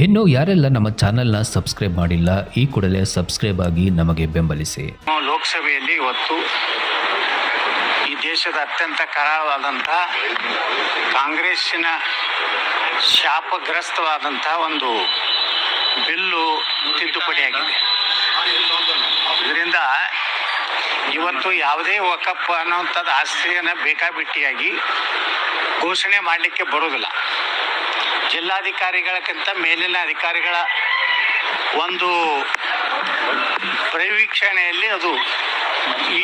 ಇನ್ನು ಯಾರೆಲ್ಲ ನಮ್ಮ ಚಾನೆಲ್ನ ಸಬ್ಸ್ಕ್ರೈಬ್ ಮಾಡಿಲ್ಲ, ಈ ಕೂಡಲೇ ಸಬ್ಸ್ಕ್ರೈಬ್ ಆಗಿ ನಮಗೆ ಬೆಂಬಲಿಸಿ. ಲೋಕಸಭೆಯಲ್ಲಿ ಇವತ್ತು ಈ ದೇಶದ ಅತ್ಯಂತ ಕರಾಳವಾದಂಥ ಕಾಂಗ್ರೆಸ್ಸಿನ ಶಾಪಗ್ರಸ್ತವಾದಂಥ ಒಂದು ಬಿಲ್ಲು ತಿದ್ದುಪಡಿಯಾಗಿದೆ. ಇದರಿಂದ ಇವತ್ತು ಯಾವುದೇ ವಕಪ್ ಅನ್ನೋಂಥದ್ದು ಆಸ್ತಿಯನ್ನು ಬೇಕಾಬಿಟ್ಟಿಯಾಗಿ ಘೋಷಣೆ ಮಾಡಲಿಕ್ಕೆ ಬರೋದಿಲ್ಲ. ಜಿಲ್ಲಾಧಿಕಾರಿಗಳಕ್ಕಿಂತ ಮೇಲಿನ ಅಧಿಕಾರಿಗಳ ಒಂದು ಪರಿವೀಕ್ಷಣೆಯಲ್ಲಿ ಅದು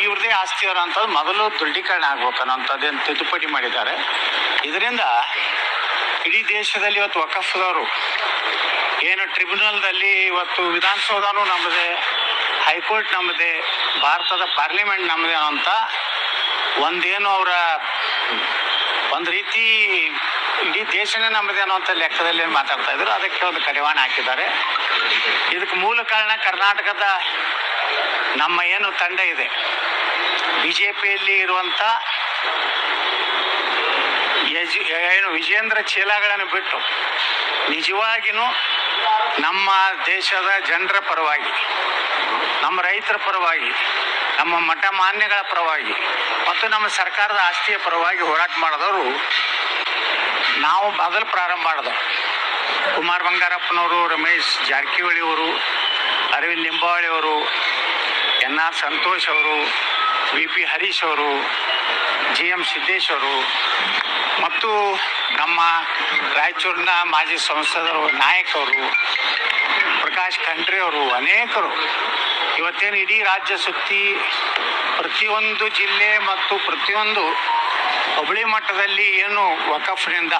ಇವ್ರದೇ ಆಸ್ತಿ ಅಂಥದ್ದು ಮೊದಲು ದೃಢೀಕರಣ ಆಗ್ಬೇಕು ಅನ್ನೋಂಥದ್ದೇನು ತಿದ್ದುಪಡಿ ಮಾಡಿದ್ದಾರೆ. ಇದರಿಂದ ಇಡೀ ದೇಶದಲ್ಲಿ ಇವತ್ತು ವಕಫ್ದವರು ಏನು ಟ್ರಿಬ್ಯುನಲ್ದಲ್ಲಿ ಇವತ್ತು ವಿಧಾನಸೌಧನೂ ನಮ್ಮದೇ, ಹೈಕೋರ್ಟ್ ನಮ್ಮದೇ, ಭಾರತದ ಪಾರ್ಲಿಮೆಂಟ್ ನಮ್ಮದೇ ಅನ್ನೋಂಥ ಒಂದೇನು ಅವರ ಒಂದು ರೀತಿ ಇಡೀ ದೇಶನೇ ನಮ್ಮದೇ ಅನ್ನೋಂಥ ಲೆಕ್ಕದಲ್ಲಿ ಮಾತಾಡ್ತಾ ಇದ್ರು. ಅದಕ್ಕೆ ಒಂದು ಕಡಿವಾಣ ಹಾಕಿದ್ದಾರೆ. ಇದಕ್ಕೆ ಮೂಲ ಕಾರಣ ಕರ್ನಾಟಕದ ನಮ್ಮ ಏನು ತಂಡ ಇದೆ. ಬಿ ಜೆ ಪಿಯಲ್ಲಿ ಇರುವಂಥ ಏನು ವಿಜೇಂದ್ರ ಚೀಲಗಳನ್ನು ಬಿಟ್ಟು ನಿಜವಾಗಿಯೂ ನಮ್ಮ ದೇಶದ ಜನರ ಪರವಾಗಿ, ನಮ್ಮ ರೈತರ ಪರವಾಗಿ ನಮ್ಮ ಮಠ ಮಾನ್ಯಗಳ ಪರವಾಗಿ ಮತ್ತು ನಮ್ಮ ಸರ್ಕಾರದ ಆಸ್ತಿಯ ಪರವಾಗಿ ಹೋರಾಟ ಮಾಡಿದವರು ನಾವು ಮೊದಲು ಪ್ರಾರಂಭ ಮಾಡಿದವು. ಕುಮಾರ್ ಬಂಗಾರಪ್ಪನವರು, ರಮೇಶ್ ಜಾರಕಿಹೊಳಿ ಅವರು ಅರವಿಂದ್ ಲಿಂಬಾವಳಿ ಅವರು ಎನ್ ಆರ್ ಸಂತೋಷ್ ಅವರು ವಿ ಪಿ ಹರೀಶ್ ಅವರು ಜಿ ಎಂ ಸಿದ್ದೇಶ್ ಅವರು ಮತ್ತು ನಮ್ಮ ರಾಯಚೂರಿನ ಮಾಜಿ ಸಂಸದರು ನಾಯಕರು ಪ್ರಕಾಶ್ ಖಂಡ್ರೆ ಅವರು ಅನೇಕರು. ಇವತ್ತೇನು ಇಡೀ ರಾಜ್ಯ ಸುತ್ತಿ ಪ್ರತಿಯೊಂದು ಜಿಲ್ಲೆ ಮತ್ತು ಪ್ರತಿಯೊಂದು ಹುಬ್ಳಿ ಮಟ್ಟದಲ್ಲಿ ಏನು ವಕಫ್ನಿಂದ,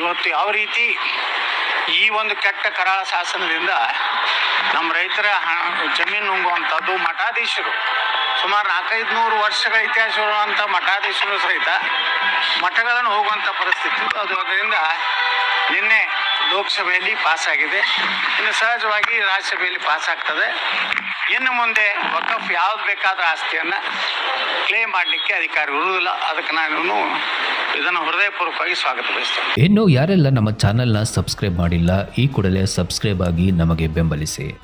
ಇವತ್ತು ಯಾವ ರೀತಿ ಈ ಒಂದು ಕೆಟ್ಟ ಕರಾಳ ಶಾಸನದಿಂದ ನಮ್ಮ ರೈತರ ಜಮೀನು ನುಂಗುವಂಥದ್ದು ಮಠಾಧೀಶರು. ಸುಮಾರು ನಾಲ್ಕೈದು ನೂರು ವರ್ಷಗಳ ಇತಿಹಾಸ ಇರುವಂಥ ಮಠಾಧೀಶರು ಸಹಿತ ಮಠಗಳನ್ನು ಹೋಗುವಂಥ ಪರಿಸ್ಥಿತಿ ಅದು ಅದರಿಂದ ನಿನ್ನೆ ಲೋಕಸಭೆಯಲ್ಲಿ ಪಾಸ್ ಆಗಿದೆ ಇನ್ನು ಸಹಜವಾಗಿ ರಾಜ್ಯಸಭೆಯಲ್ಲಿ ಪಾಸ್ ಆಗ್ತದೆ ಇನ್ನು ಮುಂದೆ ವಕಫ್ ಯಾವ್ದು ಬೇಕಾದ ಆಸ್ತಿಯನ್ನು ಕ್ಲೇಮ್ ಮಾಡಲಿಕ್ಕೆ ಅಧಿಕಾರ ಇರುವುದಿಲ್ಲ ಅದಕ್ಕೆ ನಾನು ಇದನ್ನು ಹೃದಯಪೂರ್ವಕವಾಗಿ ಸ್ವಾಗತ ಬಯಸ್ತೇನೆ. ಇನ್ನು ಯಾರೆಲ್ಲ ನಮ್ಮ ಚಾನೆಲ್ನ ಸಬ್ಸ್ಕ್ರೈಬ್ ಮಾಡಿಲ್ಲ, ಈ ಕೂಡಲೇ ಸಬ್ಸ್ಕ್ರೈಬ್ ಆಗಿ ನಮಗೆ ಬೆಂಬಲಿಸಿ.